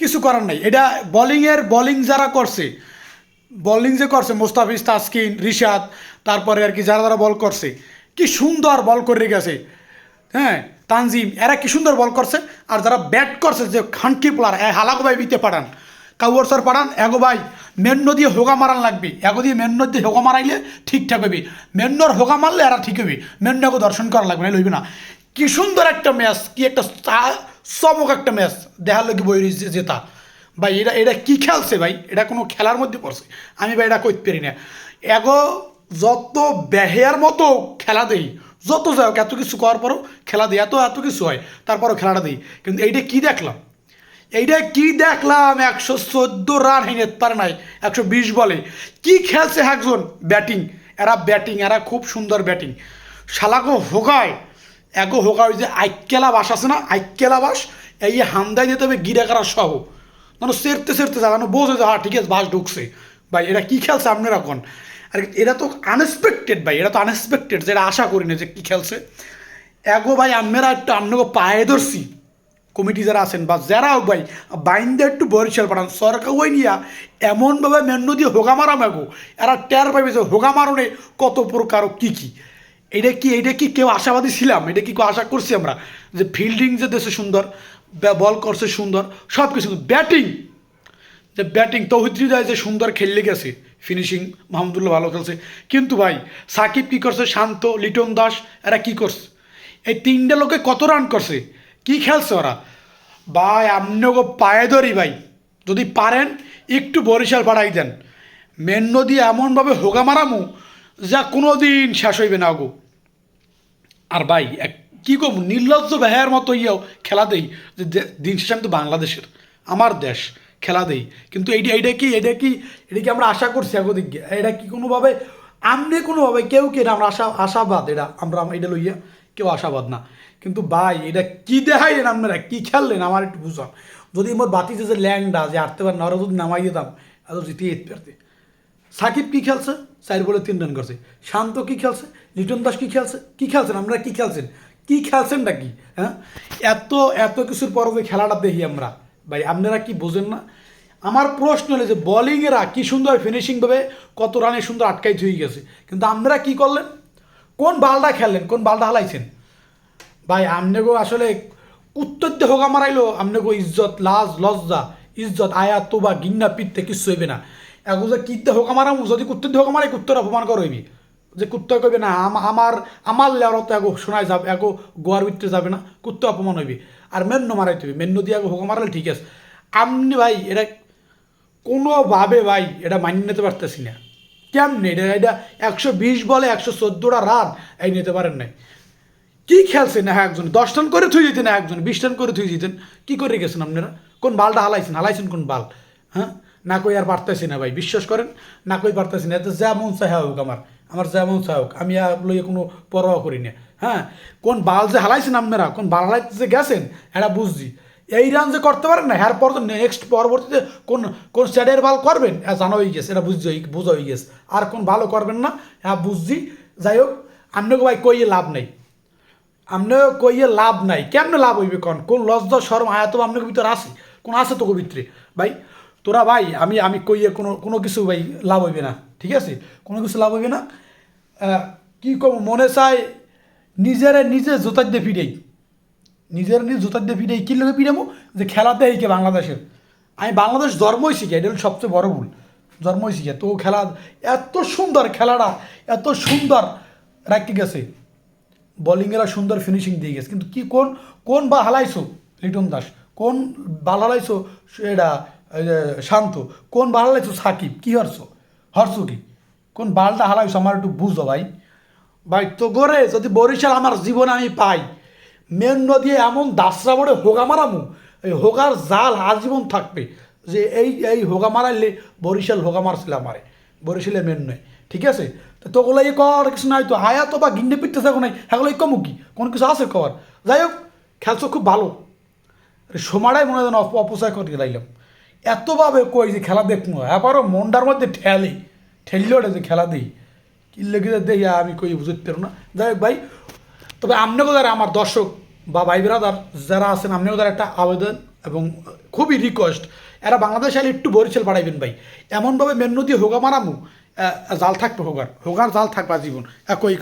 কিছু করার নাই। এটা বলিংয়ের বলিং যারা করছে বলিং যে করছে, মোস্তাফিজ, তাসকিন, রিশাদ, তারপরে আর কি যারা যারা বল করছে, কি সুন্দর বল করে গেছে। হ্যাঁ তানজিম, এরা কি সুন্দর বল করছে? আর যারা ব্যাট করছে, যে খানকি প্লার হালাকো ভাই বিতে পাঠান স্যার পাঠান, এগো ভাই মেন্ন দিয়ে হোগা মারান লাগবে। এগো দিয়ে মেন্ন দিয়ে হোগা মারাইলে ঠিকঠাক হবি। মেন্নর হোগা মারলে এরা ঠিক হবি। মেন্ন দর্শন করা লাগবে না লইবি না। কি সুন্দর একটা ম্যাচ কি একটা চমক একটা ম্যাচ দেখার লাগি বই জেতা। ভাই, এটা এটা কী খেলছে ভাই? এটা কোনো খেলার মধ্যে পড়ছে? আমি ভাই এটা কইতে পারি না। এগো, যত বেহেয়ার মতো খেলা দেই, যত যাই হোক, এত কিছু করার পরও খেলা দিই, এত এত কিছু হয়, তারপরও খেলাটা দিই। কিন্তু এইটা কি দেখলাম? এইটা কি দেখলাম? একশো চোদ্দ রান হেনে পারে নাই, একশো বিশ বলে। কি খেলছে একজন ব্যাটিং? এরা ব্যাটিং, এরা খুব সুন্দর ব্যাটিং। শালাগো হোগায় এগো হোগা ওই যে আইকেলা বাস আছে না? আইকেলা বাস এই হামদাই দিতে হবে গিরে করা সহ। মানে সেরতে সেরতে যাবে বোঝে যে হ্যাঁ ঠিক আছে বাস ঢুকছে। ভাই, এরা কী খেলছে আপনারা এখন আর এটা তো আনএক্সপেক্টেড ভাই এটা তো আনএক্সপেক্টেড যেটা আশা করি না যে কী খেলছে। এগো ভাই আমরা একটু আন্নগো পায়ে ধরছি। কমিটি যারা আছেন, বা যারা হোক ভাই, বাইন্দে একটু বরিশাল পাঠান। সরকার ওই নিয়া এমনভাবে মেন্ন দিয়ে হোগা মারা মাগো এরা টের পাইবে যে হোগা মারণে কত প্রকার কী কী। এটা কি এটা কি কেউ আশাবাদী ছিলাম? এটা কি কেউ আশা করছি আমরা? যে ফিল্ডিং যে দেশে সুন্দর বল করছে সুন্দর সব কিছু ব্যাটিং যে ব্যাটিং তৌহিদ যে সুন্দর খেললে গেছে ফিনিশিং মাহমুদুল্লাহ ভালো খেলছে। কিন্তু ভাই, সাকিব কী করছে? শান্ত, লিটন দাস, এরা কি করছে? এই তিনটে লোকে কত রান করছে? কি খেলছে ওরা? ভাই, আমনগো পায়ে ধরি ভাই। যদি পারেন, একটু বরিশাল পাঠাই দেন। মেন নদী এমনভাবে হোগা মারামু যা কোনো দিন শেষ হইবে না গো। আর ভাই, এক কী করব নির্লজ্জ ভ্যায়ের মতো ইয়েও খেলা দেই, যে দিন শেষে আমি তো বাংলাদেশের, আমার দেশ, খেলা দেই। কিন্তু এইটা এইটা কি এটা কি এটা কি আমরা আশা করছি একদিক? এটা কি কোনোভাবে, আমনে কোনোভাবে কেউ কে না আমরা আশা আশাবাদ? এটা আমরা এটা লইয়া কেউ আশাবাদ না। কিন্তু ভাই এটা কি দেখাইলেন আপনারা? কি খেললেন? আমার একটু বুঝান। যদি মোর বাতিতে যে ল্যাংডা যে আটতে পারেন না, ওরা যদি নামাই দিতাম এত জিতিয়ে যেতে পারতে সাকিব কি খেলছে? চার বলে তিন রান করছে। শান্ত কি খেলছে? লিটন দাস কি খেলছে? কি খেলছেন? আমরা কি খেলছেন? কি খেলছেনটা কি? হ্যাঁ? এত এত কিছুর পর যে খেলাটা দেখি আমরা। ভাই, আপনারা কি বোঝেন না? আমার প্রশ্ন হলো যে বলিংয়েরা কি সুন্দর ফিনিশিংভাবে কত রানে সুন্দর আটকাই হয়ে গেছে। কিন্তু আপনারা কি করলেন? কোন বালটা খেললেন? কোন বালটা হালাইছেন? ভাই আমনেগো আসলে উত্তর দিয়ে হোগা মারাইলো আমনেগো ইজ্জত, লাজ, লজ্জা, ইজ্জত, আয়া, তোবা গিন্না পিত্তে কিচ্ছু হইবে না। এগো যে কিত্তে হোগা মারামু যদি কুত্তর দিয়ে হোগা মারাই কুত্তর অপমান করবি যে কুত্তা কইবে না, আম- আমার আমার লেওয়ার তো এগো শোনায় যাবে এগো গোয়ার ভিতরে যাবে না কুত্তা অপমান হইবি। আর মেন্ন মারাই হইবে মেন্ন দিয়ে এগো হোগা মারালে ঠিক আছে। আমনি ভাই, এটা কোনোভাবে ভাই, এটা মানিয়ে নিতে পারতেছি না। কেমনে? এটা এটা একশো বিশ বলে একশো চোদ্দোটা রান এই নিতে পারেন নাই। কি খেলছেন না একজন? দশ রান করে থুই দিতেন একজন বিশ রান করে থুই দিতেন। কি করে গেছেন আপনারা? কোন বালটা হালাইছেন? হালাইছেন কোন বাল? হ্যাঁ? না কই আর পারতেছি না ভাই, বিশ্বাস করেন? না কই পারতেছি না এতে যা মন হোক আমার আমার যা মন চাই হোক, আমি লইয়ে কোনো পরোয়া করি না। হ্যাঁ? কোন বাল যে হালাইছেন আপনারা, কোন বাল হালাইতে যে গেছেন, এটা বুঝছি। এই রান যে করতে পারেন না, হ্যার পর তো নেক্সট পরবর্তীতে কোন কোন স্যাডের বাল করবেন হ্যাঁ জানা হয়ে গেছে, এটা বুঝছি বোঝা হয়ে গেছে। আর কোন ভালো করবেন না হ্যাঁ বুঝছি। যাই হোক, আপনাকে ভাই কইয়ে লাভ নেই। আপনি কইয়ে লাভ নাই। কেমনে লাভ হইবে কন? কোন লজ্জা, শরম আয়া তো আপনাকে ভিতরে আছে, কোন আছে তো ভিতরে ভাই তোরা ভাই, আমি আমি কইয়ে কোনো কোনো কিছু ভাই লাভ হইবে না, ঠিক আছে? কোনো কিছু লাভ হইবে না। কি কম, মনে চায় নিজেরে নিজে জোতার দিয়ে ফিরেই। নিজের নিজ জোতার দিয়ে ফিরে কী লোকে ফিরামো? যে খেলাতে এইকে বাংলাদেশের। আমি বাংলাদেশ জন্মই শিখি, এটা সবচেয়ে বড় ভুল। জন্মই শিখে। তো খেলা, এত সুন্দর খেলাটা, এত সুন্দর রাখতে গেছে। বোলিংয়েরা সুন্দর ফিনিশিং দিয়ে গেছে। কিন্তু কি কোন কোন বা হালাইছো, লিটন দাস? কোন বাল হালাইছো এটা শান্ত, কোন বাল হালাইছো সাকিব? কি হরছো? হরছো কি? কোন বালটা হালাইছো আমার একটু বুঝো ভাই। ভাই, তো গড়ে যদি বরিশাল আমার জীবন আমি পাই, মেন নদী এমন দাসরা বড়ে হোগা মারামু, এই হোগার জাল আজীবন থাকবে যে এই এই হোগা মারাইলে বরিশাল হোগা মারছিল আমারে। বরিশালে মেন নয়, ঠিক আছে? তো তোগুলো এই কর, কিছু নাই তো আয়া তো বা গিন্ডে পিটতে থাকো নাই এগুলো কমু কি? কোনো কিছু আছে কর। যাই হোক, খেলছো খুব ভালো। সময়টাই মনে হয় অপচয় করে লাইলাম। এতভাবে কই যে খেলা দেখব এবারও মনটার মধ্যে ঠেলে ঠেললেও ওটা যে খেলা দিই কি লেগে দেখি আমি কই বুঝতে পারো না। যাই ভাই, তবে আপনাকেও যারা আমার দর্শক বা ভাই ব্রাদার যারা আছেন আপনাকেও যারা একটা আবেদন এবং খুবই রিকোয়েস্ট এরা বাংলাদেশ আইলে একটু বরিশাল বাড়াইবেন ভাই। এমনভাবে মেন্যু দিয়ে হোগা মারামু জাল থাকবে হোগার হোগার জাল থাকবে জীবন একই